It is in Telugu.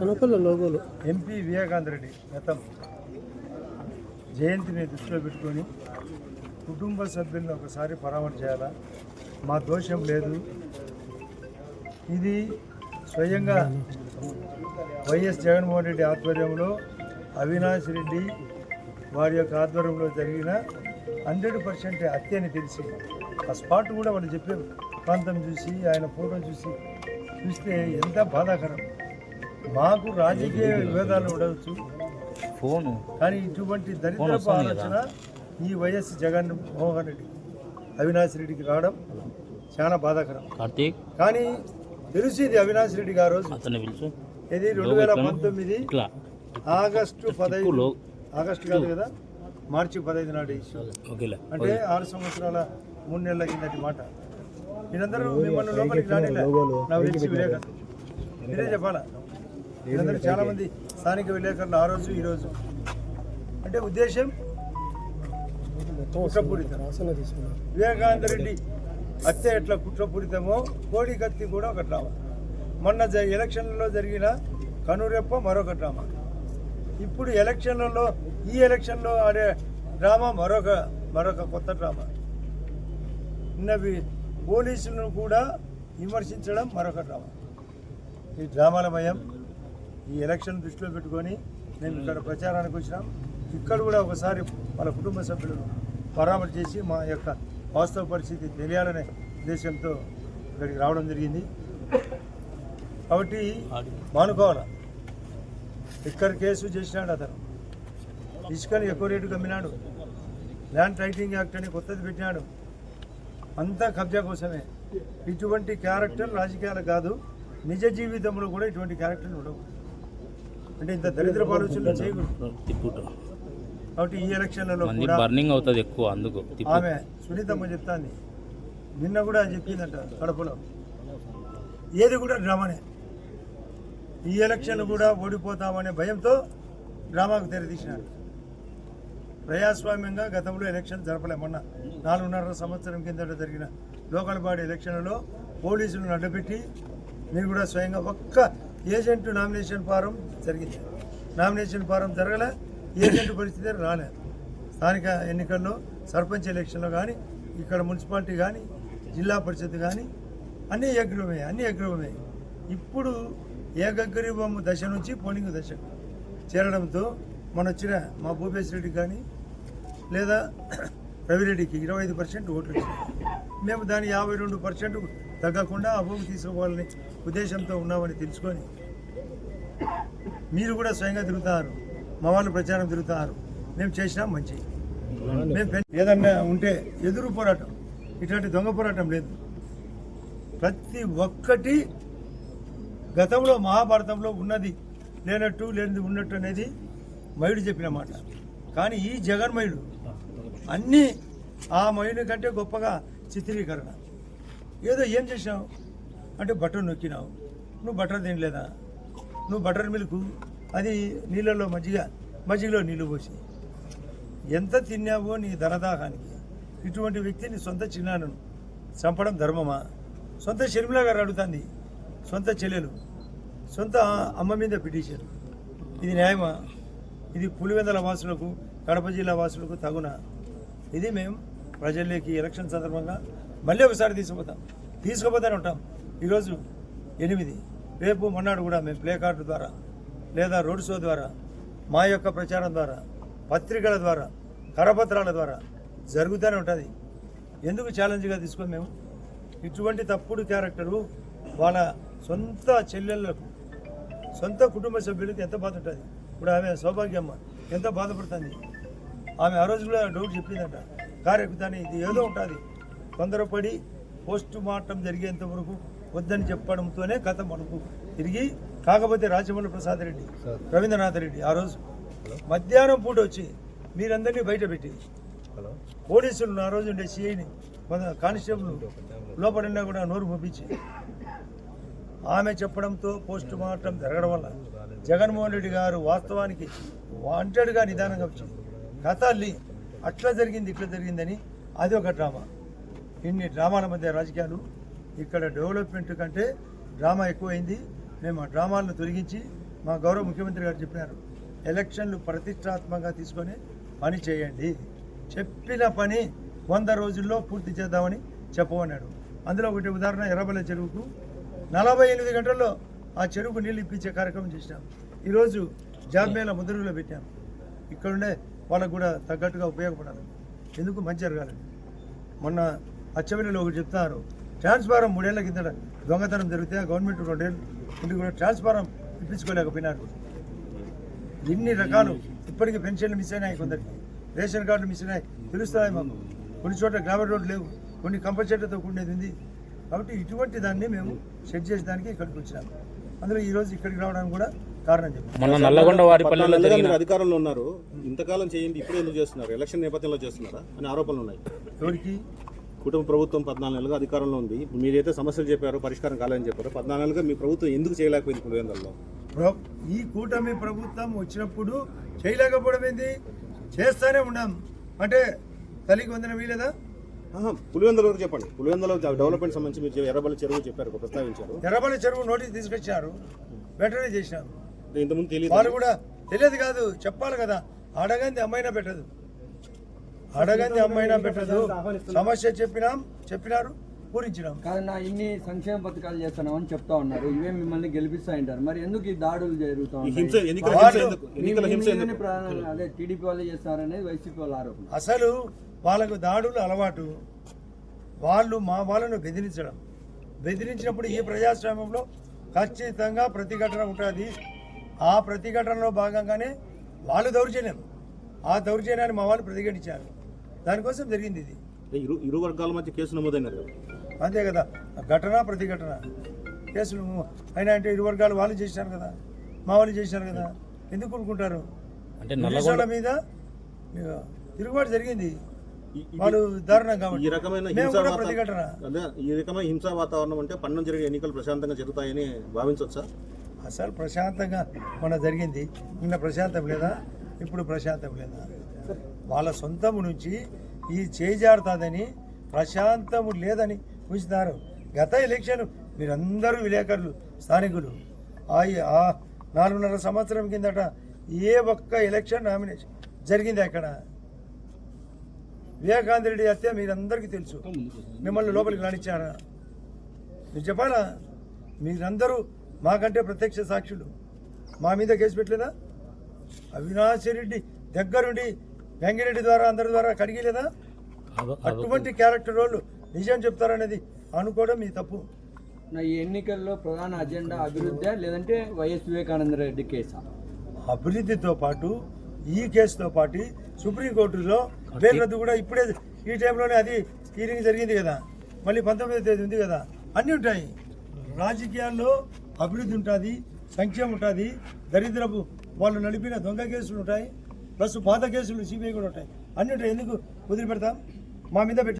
సనపల్ల లోగోలు. ఎంపీ వివేకాంత్ రెడ్డి గతం జయంతిని దృష్టిలో పెట్టుకొని కుటుంబ సభ్యులను ఒకసారి పరామర్శ చేయాలా? మా దోషం లేదు. ఇది స్వయంగా వైఎస్ జగన్మోహన్ రెడ్డి ఆధ్వర్యంలో అవినాష్ రెడ్డి వారి యొక్క ఆధ్వర్యంలో జరిగిన హండ్రెడ్ పర్సెంట్ హత్య అని తెలిసి ఆ స్పాట్ కూడా వాళ్ళు చెప్పే ప్రాంతం చూసి ఆయన ఫోటో చూసి చూస్తే ఎంత బాధాకరం. మాకు రాజకీయ విభేదాలు ఉండవచ్చు. ఫోను. కానీ ఇటువంటి దరిద్రపు ఆలోచన ఈ వైఎస్ జగన్ మోహన్ రెడ్డి అవినాష్ రెడ్డికి రావడం చాలా బాధాకరం. కార్తీక్? కానీ తెలిసి ఇది అవినాష్ రెడ్డి గారు ఇది రెండు వేల పంతొమ్మిది ఆగస్టు పదహైదు ఆగస్టు కాదు కదా? మార్చి పదహైదు నాడు ఇష్యూ అంటే ఆరు సంవత్సరాల మూడు నెలల కిందటి మాట. మీరందరూ మిమ్మల్ని లోపలికి తెలిసి విలేకరులు మీరే చెప్పాలా? మీరందరూ చాలా మంది స్థానిక విలేకరులు ఆ రోజు ఈ రోజు. అంటే ఉద్దేశం? కుట్రపూరితం. వివేకానంద రెడ్డి హత్య ఎట్లా కుట్రపూరితమో కోడి కత్తి కూడా ఒక డ్రామా. మొన్న జ ఎలక్షన్లలో జరిగిన కనురెప్ప మరొక డ్రామా. ఇప్పుడు ఎలక్షన్లలో ఈ ఎలక్షన్లో ఆడే డ్రామా మరొక మరొక కొత్త డ్రామా. నిన్నవి పోలీసులను కూడా విమర్శించడం మరొక డ్రామా. ఈ డ్రామాల భయం ఈ ఎలక్షన్ దృష్టిలో పెట్టుకొని మేము ఇక్కడ ప్రచారానికి వచ్చినాం. ఇక్కడ కూడా ఒకసారి వాళ్ళ కుటుంబ సభ్యులను పరామర్శ చేసి మా యొక్క వాస్తవ పరిస్థితి తెలియాలనే ఉద్దేశంతో ఇక్కడికి రావడం జరిగింది. కాబట్టి మానుకోవాల? ఇక్కడ కేసు చేసినాడు అతను? ఇసుకని ఎక్కువ రేటుకి అమ్మినాడు ల్యాండ్ టైటింగ్ యాక్ట్ అని కొత్తది పెట్టినాడు. అంతా కబ్జా కోసమే. ఇటువంటి క్యారెక్టర్ రాజకీయాలు కాదు. నిజ జీవితంలో కూడా ఇటువంటి క్యారెక్టర్లు ఉండవు. అంటే ఇంత దరిద్ర ఆలోచనలు చేయకూడదు. తిప్పుట కాబట్టి ఈ ఎలక్షన్లలో కూడా బర్నింగ్ అవుతుంది ఎక్కువ అందుకు ఆమె సునీతమ్మ చెప్తాంది. నిన్న కూడా చెప్పిందంట కడపలో. ఏది కూడా డ్రామానే. ఈ ఎలక్షన్ కూడా ఓడిపోతామనే భయంతో డ్రామాకు తెరదీసినారు ప్రజాస్వామ్యంగా గతంలో ఎలక్షన్ జరపలే. మొన్న నాలుగున్నర సంవత్సరం కిందట జరిగిన లోకల్ బాడీ ఎలక్షన్లలో పోలీసులను అడ్డుపెట్టి మీరు కూడా స్వయంగా ఒక్క ఏజెంట్ నామినేషన్ ఫారం జరిగింది. నామినేషన్ ఫారం జరగలే ఏజెంట్ పరిస్థితి రాలే. స్థానిక ఎన్నికల్లో సర్పంచ్ ఎలక్షన్లో కానీ ఇక్కడ మున్సిపాలిటీ కానీ జిల్లా పరిషత్ కానీ అన్నీ ఏగ్రీవమే అన్నీ ఏగ్రీవమే ఇప్పుడు ఏకగ్రీవం దశ నుంచి పోలింగ్ దశ. చేరడంతో మన వచ్చిన మా భూపేశ్ కానీ లేదా రవిరెడ్డికి ఇరవై ఐదు పర్సెంట్ ఓట్లు మేము దాని యాభై రెండు పర్సెంట్ తగ్గకుండా ఆ తీసుకోవాలని ఉద్దేశంతో ఉన్నామని తెలుసుకొని మీరు కూడా స్వయంగా తిరుగుతారు మా వాళ్ళు ప్రచారం తిరుగుతారు. మేము చేసినా మంచి. మేము ఏదన్నా ఉంటే ఎదురు పోరాటం ఇట్లాంటి దొంగ పోరాటం లేదు. ప్రతి ఒక్కటి గతంలో మహాభారతంలో ఉన్నది. లేనట్టు లేనిది ఉన్నట్టు అనేది మయుడు చెప్పిన మాట. కానీ ఈ జగన్మయుడు అన్నీ ఆ మయుని కంటే గొప్పగా చిత్రీకరణ. ఏదో ఏం చేసినావు అంటే బటర్ నొక్కినావు. నువ్వు బటర్ తినలేదా? నువ్వు బటర్ మిల్క్ అది నీళ్ళలో మజ్జిగ మజ్జిగలో నీళ్ళు పోసి. ఎంత తిన్నావో నీ ధనదాహానికి? ఇటువంటి వ్యక్తిని సొంత చిన్నాను చంపడం ధర్మమా? సొంత షర్మిలా గారు అడుగుతుంది. సొంత చెల్లెలు. సొంత అమ్మ మీద పిటిషన్. ఇది న్యాయమా? ఇది పులివెందల వాసులకు కడప జిల్లా వాసులకు తగున? ఇది మేము ప్రజల్లోకి ఎలక్షన్ సందర్భంగా మళ్ళీ ఒకసారి తీసుకుపోతాం. తీసుకుపోతానే ఉంటాం. ఈరోజు ఎనిమిది. రేపు మొన్నాడు కూడా మేము ప్లే కార్డు ద్వారా లేదా రోడ్ షో ద్వారా మా యొక్క ప్రచారం ద్వారా పత్రికల ద్వారా కరపత్రాల ద్వారా జరుగుతూనే ఉంటుంది. ఎందుకు ఛాలెంజ్గా తీసుకొని మేము? ఇటువంటి తప్పుడు క్యారెక్టరు వాళ్ళ సొంత చెల్లెళ్ళకు సొంత కుటుంబ సభ్యులకు ఎంత బాధ ఉంటుంది? ఇప్పుడు ఆమె సౌభాగ్యమ్మ ఎంత బాధపడుతుంది? ఆమె ఆ రోజు కూడా డౌట్ చెప్పిందంట కారు ఎక్కుతానే ఇది ఏదో ఉంటుంది. తొందరపడి పోస్ట్ మార్టం జరిగేంత వరకు వద్దని చెప్పడంతోనే కథ మనకు తిరిగి కాకపోతే రాజమౌళి ప్రసాద్ రెడ్డి రవీంద్రనాథ్ రెడ్డి ఆ రోజు. మధ్యాహ్నం పూట వచ్చి మీరందరినీ బయట పెట్టి. పోలీసులను ఆ రోజు ఉండే సిఐని కానిస్టేబుల్ లోపలన్నా కూడా. నోరు పంపించి ఆమె చెప్పడంతో పోస్ట్ మార్టం జరగడం వల్ల జగన్మోహన్ రెడ్డి గారు వాస్తవానికి వాంటెడ్గా నిదానంగా వచ్చింది కథ అట్లా జరిగింది ఇట్లా జరిగిందని అది ఒక డ్రామా. ఇన్ని డ్రామాల మధ్య రాజకీయాలు ఇక్కడ డెవలప్మెంట్ కంటే డ్రామా ఎక్కువైంది. మేము ఆ డ్రామాలను తొలగించి మా గౌరవ ముఖ్యమంత్రి గారు చెప్పినారు ఎలక్షన్లు ప్రతిష్టాత్మకంగా తీసుకొని పని చేయండి. చెప్పిన పని వంద రోజుల్లో పూర్తి చేద్దామని చెప్పమన్నాడు. అందులో ఒకటి ఉదాహరణ ఎర్రబల్ల చెరువుకు నలభై ఎనిమిది గంటల్లో ఆ చెరువుకు నీళ్ళు ఇప్పించే కార్యక్రమం చేసినాం ఈరోజు జాబ్ మేళ ముద్రలో పెట్టాం. ఇక్కడుండే వాళ్ళకు కూడా తగ్గట్టుగా ఉపయోగపడాలి. ఎందుకు మంచి జరగాలండి మొన్న అచ్చవెల్లిలో ఒకటి చెప్తున్నారు ట్రాన్స్ఫారం మూడేళ్ళ కిందట దొంగతనం జరిగితే గవర్నమెంట్ రెండేళ్ళు ఇంటికి కూడా ట్రాన్స్ఫారం ఇప్పించుకోలేకపోయినారు. ఇన్ని రకాలు ఇప్పటికీ పెన్షన్లు మిస్ అయినాయి కొందరికి. రేషన్ కార్డులు మిస్ అయినాయి. తెలుస్తాయి మాకు. కొన్ని చోట్ల గ్రామీణ రోడ్లు లేవు. కొన్ని కంపల్సరీతో కూడినది ఉంది. కాబట్టి ఇటువంటి దాన్ని మేము సెట్ చేసేదానికి ఇక్కడికి వచ్చినాము అందులో ఈరోజు ఇక్కడికి రావడానికి కూడా మొన్న నల్లగొండ వారిపల్లిలో జరిగిన అధికారంలో ఉన్నారు. ఇంతకాలం చేయండి ఇప్పుడు ఎందుకు చేస్తున్నారు? ఎలక్షన్ నేపథ్యంలో చేస్తున్నారా? అని ఆరోపణలు ఉన్నాయి. ఎవరికి? కుటుంబ ప్రభుత్వం పద్నాలుగు నెలలుగా అధికారంలో ఉంది. మీరైతే సమస్యలు చెప్పారో పరిష్కారం కాలేదని చెప్పారు. పద్నాలుగు నెలలుగా మీ ప్రభుత్వం ఎందుకు చేయలేకపోయింది పులివెందులలో ఈ కూటమి ప్రభుత్వం వచ్చినప్పుడు చేయలేకపోవడం ఏంది? చేస్తానే ఉన్నాం అంటే తల్లికి వందన వీలేదా పులివెందుల వరకు చెప్పండి. పులివెందుల డెవలప్మెంట్ సంబంధించి మీరు ఎర్రబల్లి చెరువు చెప్పారు ప్రస్తావించారు. ఎర్రబల్లి చెరువు నోటీస్ తీసుకొచ్చారు. వెంటనే చేసినాం ఇంతకుముందు తెలియదు. వాళ్ళు కూడా తెలియదు కాదు చెప్పాలి కదా. అడగంది అమ్మైనా పెట్టదు. అడగంది అమ్మైనా పెట్టదు. సమస్య చెప్పినాం చెప్పినారు పూరించినాం. కాదన్నా ఇన్ని సంక్షేమ పథకాలు చేస్తున్నామని చెప్తా ఉన్నారు. ఇవే మిమ్మల్ని గెలిపిస్తా ఉంటారు మరి ఎందుకు ఈ దాడులు జరుగుతా ఈ ఉన్నాయి? అదే టీడీపీ వాళ్ళే చేస్తారనేది వైసీపీ వాళ్ళ ఆరోపణ. అసలు వాళ్ళకు దాడులు అలవాటు. వాళ్ళు మా వాళ్ళను బెదిరించడం. బెదిరించినప్పుడు ఈ ప్రజాస్వామ్యంలో ఖచ్చితంగా ప్రతిఘటన ఉంటుంది. ఆ ప్రతిఘటనలో భాగంగానే వాళ్ళు దౌర్జన్యం. ఆ దౌర్జన్యాన్ని మా వాళ్ళు ప్రతిఘటించారు. దానికోసం జరిగింది ఇది. ఇరు ఇరు వర్గాల మధ్య కేసు నమోదైనారు అంతే కదా. ఘటన ప్రతిఘటన. కేసులు అయినా అంటే ఇరు వర్గాలు వాళ్ళు చేశారు కదా. మా వాళ్ళు చేశారు కదా. ఎందుకు కొనుక్కుంటారు అంటే నల్లగొండ మీద తిరుగుబాటు జరిగింది. ఈ- ఈ- వాళ్ళు దారుణం ఈ కాబట్టి రకమైన కూడా వాతా- ప్రతిఘటన. ఈ రకమైన హింసా వాతావరణం అంటే పన్ను జరిగే ఎన్నికలు ప్రశాంతంగా జరుగుతాయని భావించవచ్చా? అసలు ప్రశాంతంగా మన జరిగింది. నిన్న ప్రశాంతం లేదా? ఇప్పుడు ప్రశాంతం లేదా? వాళ్ళ సొంతము నుంచి ఈ చేజారుతుందని ప్రశాంతము లేదని ఉంచుతారు గత ఎలక్షన్ మీరందరూ విలేకరులు స్థానికులు. ఆ నాలుగున్నర సంవత్సరం కిందట ఏ ఒక్క ఎలక్షన్ నామినేషన్ జరిగింది అక్కడ? వివేకాంత్ రెడ్డి హత్య మీరందరికీ తెలుసు. మిమ్మల్ని లోపలికి రానిచ్చారా? మీరు చెప్పాలా? మీరందరూ మాకంటే ప్రత్యక్ష సాక్షులు. మా మీద కేసు పెట్టలేదా? అవినాష్ రెడ్డి దగ్గరుండి వెంగిరెడ్డి ద్వారా అందరి ద్వారా కడిగలేదా? అటువంటి క్యారెక్టర్ వాళ్ళు నిజం చెప్తారనేది అనుకోవడం మీ తప్పు. నా ఈ ఎన్నికల్లో ప్రధాన అజెండా అభివృద్ధి లేదంటే వైఎస్ వివేకానంద రెడ్డి కేసా? అభివృద్ధితో పాటు ఈ కేసుతో పాటు సుప్రీంకోర్టులో బెయిల్ రద్దు కూడా ఇప్పుడే ఈ టైంలోనే అది హీరింగ్ జరిగింది కదా. మళ్ళీ పంతొమ్మిదో తేదీ ఉంది కదా. అన్నీ ఉంటాయి. రాజకీయాల్లో అభివృద్ధి ఉంటుంది సంక్షేమం ఉంటుంది దరిద్రపు వాళ్ళు నడిపిన దొంగ కేసులు ఉంటాయి ప్లస్ పాత కేసులు సిబిఐ కూడా ఉంటాయి. అన్నింటి ఎందుకు వదిలిపెడతాం? మా మీద పెట్టి